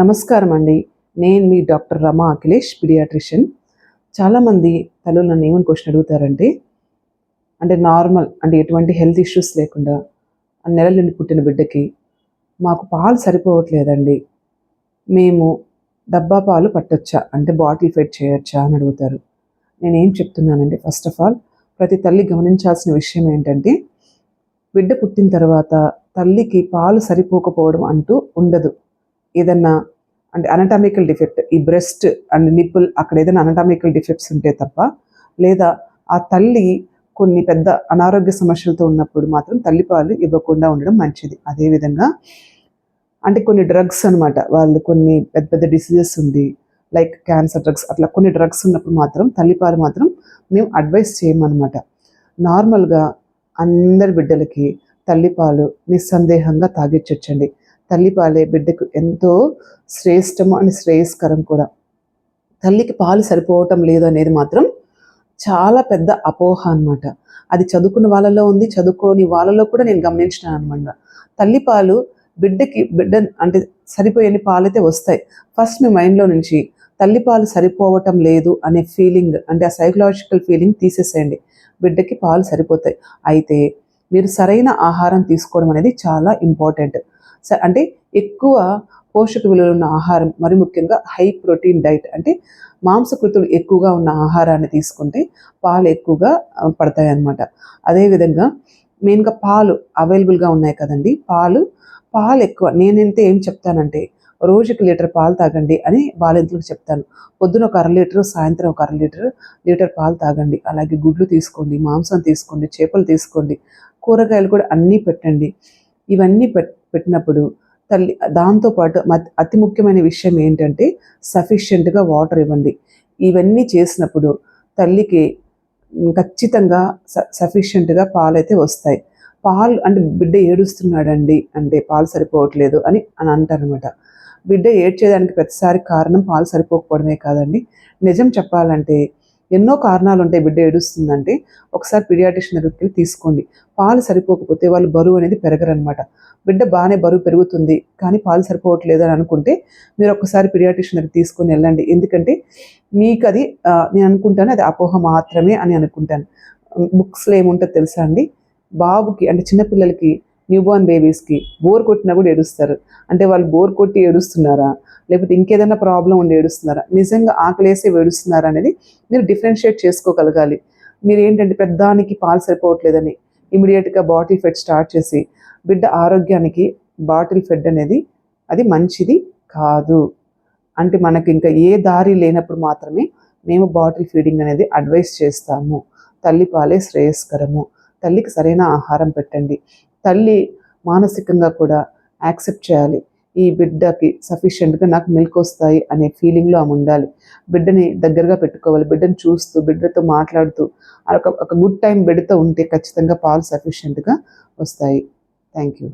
నమస్కారం అండి నేను మీ డాక్టర్ రమా అఖిలేష్ పిడియాట్రిషియన్. చాలామంది తల్లులు నన్ను ఏమని క్వశ్చన్ అడుగుతారంటే అంటే నార్మల్ అంటే ఎటువంటి హెల్త్ ఇష్యూస్ లేకుండా ఆ నెలల నుండి పుట్టిన బిడ్డకి మాకు పాలు సరిపోవట్లేదండి. మేము డబ్బా పాలు పట్టొచ్చా? అంటే బాటిల్ ఫెడ్ చేయొచ్చా అని అడుగుతారు. నేనేం చెప్తున్నానంటే ఫస్ట్ ఆఫ్ ఆల్ ప్రతి తల్లి గమనించాల్సిన విషయం ఏంటంటే బిడ్డ పుట్టిన తర్వాత తల్లికి పాలు సరిపోకపోవడం అంటూ ఉండదు. ఏదన్నా అంటే అనటామికల్ డిఫెక్ట్ ఈ బ్రెస్ట్ అండ్ నిప్పుల్ అక్కడ ఏదైనా అనటామికల్ డిఫెక్ట్స్ ఉంటే తప్ప లేదా ఆ తల్లి కొన్ని పెద్ద అనారోగ్య సమస్యలతో ఉన్నప్పుడు మాత్రం తల్లిపాలు ఇవ్వకుండా ఉండడం మంచిది. అదేవిధంగా అంటే కొన్ని డ్రగ్స్ అనమాట వాళ్ళు కొన్ని పెద్ద పెద్ద డిసీజెస్ ఉంది లైక్ క్యాన్సర్ డ్రగ్స్ అట్లా కొన్ని డ్రగ్స్ ఉన్నప్పుడు మాత్రం తల్లిపాలు మాత్రం మేము అడ్వైస్ చేయమన్నమాట. నార్మల్గా అందరి బిడ్డలకి తల్లిపాలు నిస్సందేహంగా తాగించొచ్చండి తల్లిపాలే బిడ్డకు ఎంతో శ్రేష్టము అని శ్రేయస్కరం కూడా. తల్లికి పాలు సరిపోవటం లేదు అనేది మాత్రం చాలా పెద్ద అపోహ అనమాట అది చదువుకున్న వాళ్ళలో ఉంది చదువుకోని వాళ్ళలో కూడా నేను గమనించినాను అనమాట తల్లిపాలు బిడ్డకి బిడ్డ అంటే సరిపోయని పాలైతే వస్తాయి. ఫస్ట్ మీ మైండ్లో నుంచి తల్లిపాలు సరిపోవటం లేదు అనే ఫీలింగ్ అంటే ఆ సైకలాజికల్ ఫీలింగ్ తీసేసేయండి. బిడ్డకి పాలు సరిపోతాయి. అయితే మీరు సరైన ఆహారం తీసుకోవడం అనేది చాలా ఇంపార్టెంట్. అంటే ఎక్కువ పోషక విలువలు ఉన్న ఆహారం మరి ముఖ్యంగా హై ప్రోటీన్ డైట్ అంటే మాంసకృతులు ఎక్కువగా ఉన్న ఆహారాన్ని తీసుకుంటే పాలు ఎక్కువగా పడతాయి అన్నమాట అదేవిధంగా మెయిన్గా పాలు అవైలబుల్గా ఉన్నాయి కదండి. పాలు పాలు ఎక్కువ. నేనైతే ఏం చెప్తానంటే రోజుకి లీటర్ పాలు తాగండి అని బాలింతలకు చెప్తాను. పొద్దున ఒక అర లీటర్ సాయంత్రం ఒక అర లీటర్ లీటర్ పాలు తాగండి. అలాగే గుడ్లు తీసుకోండి మాంసం తీసుకోండి చేపలు తీసుకోండి కూరగాయలు కూడా అన్నీ పెట్టండి. ఇవన్నీ పెట్ పెట్టినప్పుడు తల్లి దాంతోపాటు అతి ముఖ్యమైన విషయం ఏంటంటే సఫిషియెంట్గా వాటర్ ఇవ్వండి. ఇవన్నీ చేసినప్పుడు తల్లికి ఖచ్చితంగా స సఫిషియెంట్గా పాలైతే వస్తాయి. పాలు అంటే బిడ్డ ఏడుస్తున్నాడండి అంటే పాలు సరిపోవట్లేదు అని అని అంటారనమాట బిడ్డ ఏడ్చేదానికి ప్రతిసారి కారణం పాలు సరిపోకపోవడమే కాదండి. నిజం చెప్పాలంటే ఎన్నో కారణాలు ఉంటాయి బిడ్డ ఏడుస్తుందంటే ఒకసారి పిడియాటిషన్ దగ్గరికి వెళ్ళి తీసుకోండి. పాలు సరిపోకపోతే వాళ్ళు బరువు అనేది పెరగరనమాట. బిడ్డ బాగానే బరువు పెరుగుతుంది కానీ పాలు సరిపోవట్లేదు అని అనుకుంటే మీరు ఒకసారి పిడియాటిషన్ దగ్గర తీసుకొని వెళ్ళండి. ఎందుకంటే మీకు అది నేను అనుకుంటాను అది అపోహ మాత్రమే అని అనుకుంటాను. బుక్స్లో ఏముంటుందో తెలుసా అండి? బాబుకి అంటే చిన్నపిల్లలకి న్యూబోర్న్ బేబీస్కి బోర్ కొట్టినా కూడా ఏడుస్తారు. అంటే వాళ్ళు బోర్ కొట్టి ఏడుస్తున్నారా? లేకపోతే ఇంకేదైనా ప్రాబ్లం ఉండి ఏడుస్తున్నారా? నిజంగా ఆకలేసి ఏడుస్తున్నారా అనేది మీరు డిఫరెన్షియేట్ చేసుకోగలగాలి. మీరు ఏంటంటే పెద్దానికి పాలు సరిపోవట్లేదని ఇమీడియట్గా బాటిల్ ఫెడ్ స్టార్ట్ చేసి బిడ్డ ఆరోగ్యానికి బాటిల్ ఫెడ్ అనేది అది మంచిది కాదు. అంటే మనకి ఇంకా ఏ దారి లేనప్పుడు మాత్రమే మేము బాటిల్ ఫీడింగ్ అనేది అడ్వైస్ చేస్తాము. తల్లి పాలే శ్రేయస్కరము. తల్లికి సరైన ఆహారం పెట్టండి. తల్లి మానసికంగా కూడా యాక్సెప్ట్ చేయాలి. ఈ బిడ్డకి సఫిషియెంట్గా నాకు మిల్క్ వస్తాయి అనే ఫీలింగ్లో ఆమె ఉండాలి. బిడ్డని దగ్గరగా పెట్టుకోవాలి. బిడ్డని చూస్తూ బిడ్డతో మాట్లాడుతూ ఒక ఒక గుడ్ టైం బిడ్డతో ఉంటే ఖచ్చితంగా పాలు సఫిషియెంట్గా వస్తాయి. Thank you